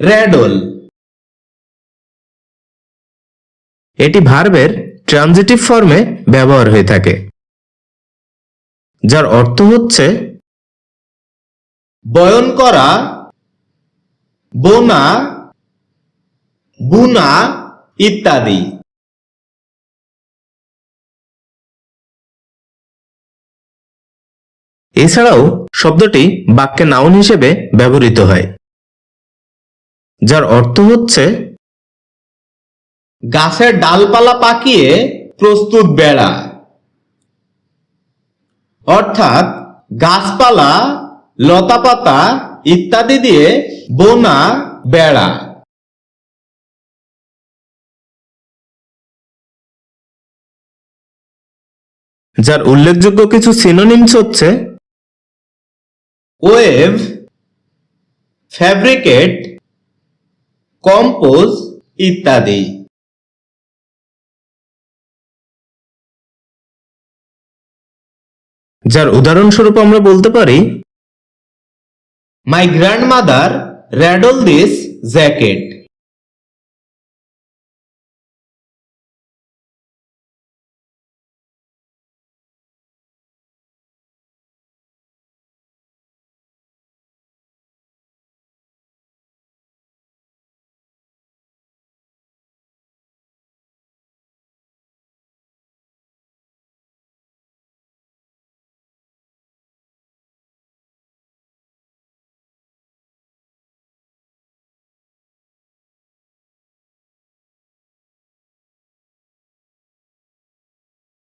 র্যাডল এটি ভার্বের ট্রানজিটিভ ফর্মে ব্যবহার হয়ে থাকে, যার অর্থ হচ্ছে বয়ন করা, বোনা, বুনা ইত্যাদি। এছাড়াও শব্দটি বাক্যে নাউন হিসেবে ব্যবহৃত হয়। যার অর্থ হচ্ছে গাছের ডালপালা পাকিয়ে প্রস্তুত বেড়া। অর্থাৎ গাছপালা লতাপাতা ইত্যাদি দিয়ে বোনা বেড়া। যার উল্লেখযোগ্য কিছু সিনোনিমস হচ্ছে ওয়েভ ফ্যাব্রিকেট কম্পোজ ইত্যাদি। যার উদাহরণস্বরূপ আমরা বলতে পারি my grand mother rattled this jacket